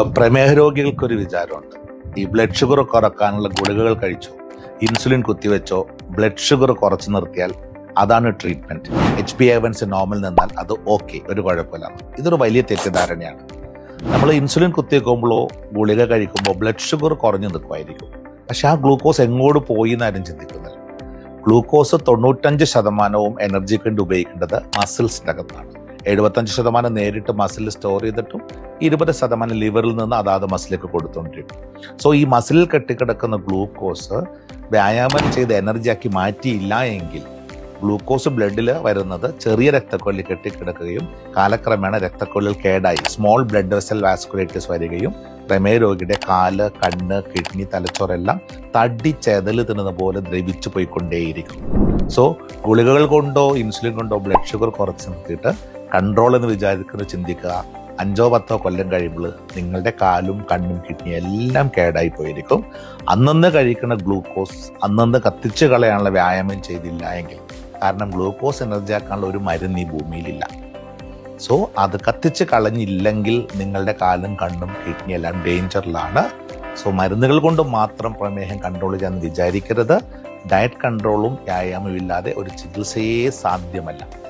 പ്രമേഹ രോഗികൾക്കൊരു വിചാരമുണ്ട്. ഈ ബ്ലഡ് ഷുഗർ കുറക്കാനുള്ള ഗുളികകൾ കഴിച്ചോ ഇൻസുലിൻ കുത്തിവെച്ചോ ബ്ലഡ് ഷുഗർ കുറച്ച് നിർത്തിയാൽ അതാണ് ട്രീറ്റ്മെന്റ് എച്ച് പി എവൻസ് നോർമൽ നിന്നാൽ അത് ഓക്കെ ഒരു കുഴപ്പമില്ല ഇതൊരു വലിയ തെറ്റിദ്ധാരണയാണ്. നമ്മൾ ഇൻസുലിൻ കുത്തിവെക്കുമ്പോഴോ ഗുളിക കഴിക്കുമ്പോൾ ബ്ലഡ് ഷുഗർ കുറഞ്ഞു നിൽക്കുമായിരിക്കും. പക്ഷെ ആ ഗ്ലൂക്കോസ് എങ്ങോട്ട് പോയി എന്നാരും ചിന്തിക്കുന്നില്ല. ഗ്ലൂക്കോസ് തൊണ്ണൂറ്റഞ്ച് ശതമാനവും എനർജിക്ക് വേണ്ടി ഉപയോഗിക്കേണ്ടത് മസിൽസിന്റെ അകത്താണ്. എഴുപത്തഞ്ച് ശതമാനം നേരിട്ട് മസിൽ സ്റ്റോർ ചെയ്തിട്ടും ഇരുപത് ശതമാനം ലിവറിൽ നിന്ന് അതാത് മസിലേക്ക് കൊടുത്തുകൊണ്ടിരിക്കും സോ ഈ മസിലിൽ കെട്ടിക്കിടക്കുന്ന ഗ്ലൂക്കോസ് വ്യായാമം ചെയ്ത് എനർജിയാക്കി മാറ്റിയില്ല എങ്കിൽ ഗ്ലൂക്കോസ് ബ്ലഡിൽ വരുന്നത് ചെറിയ രക്തക്കൊള്ളിൽ കെട്ടിക്കിടക്കുകയും കാലക്രമേണ രക്തക്കൊള്ളിൽ കേടായി സ്മോൾ ബ്ലഡ് വെസൽ വാസ്കുലൈറ്റിസ് വരികയും പ്രമേയ രോഗിയുടെ കാൽ കണ്ണ് കിഡ്നി തലച്ചോറെല്ലാം തടി ചെതൽ തിന്നുന്ന പോലെ ദ്രവിച്ചു പോയിക്കൊണ്ടേയിരിക്കും. സോ ഗുളികകൾ കൊണ്ടോ ഇൻസുലിൻ കൊണ്ടോ ബ്ലഡ് ഷുഗർ കുറച്ച് നിർത്തിയിട്ട് കൺട്രോൾ എന്ന് വിചാരിക്കുന്നത് ചിന്തിക്കുക. അഞ്ചോ പത്തോ കൊല്ലം കഴിയുമ്പോൾ നിങ്ങളുടെ കാലും കണ്ണും കിഡ്നിയും എല്ലാം കേടായി പോയിരിക്കും. അന്നന്ന് കഴിക്കുന്ന ഗ്ലൂക്കോസ് അന്നന്ന് കത്തിച്ച് കളയാനുള്ള വ്യായാമം ചെയ്തില്ല എങ്കിൽ കാരണം ഗ്ലൂക്കോസ് എനർജി ആക്കാനുള്ള ഒരു മരുന്ന് ഈ ഭൂമിയിലില്ല. സോ അത് കത്തിച്ച് കളഞ്ഞില്ലെങ്കിൽ നിങ്ങളുടെ കാലും കണ്ണും കിഡ്നി എല്ലാം ഡേഞ്ചറിലാണ്. സോ മരുന്നുകൾ കൊണ്ട് മാത്രം പ്രമേഹം കൺട്രോൾ ചെയ്യാമെന്ന് വിചാരിക്കരുത്. ഡയറ്റ് കൺട്രോളും വ്യായാമവും ഇല്ലാതെ ഒരു ചികിത്സയെ സാധ്യമല്ല.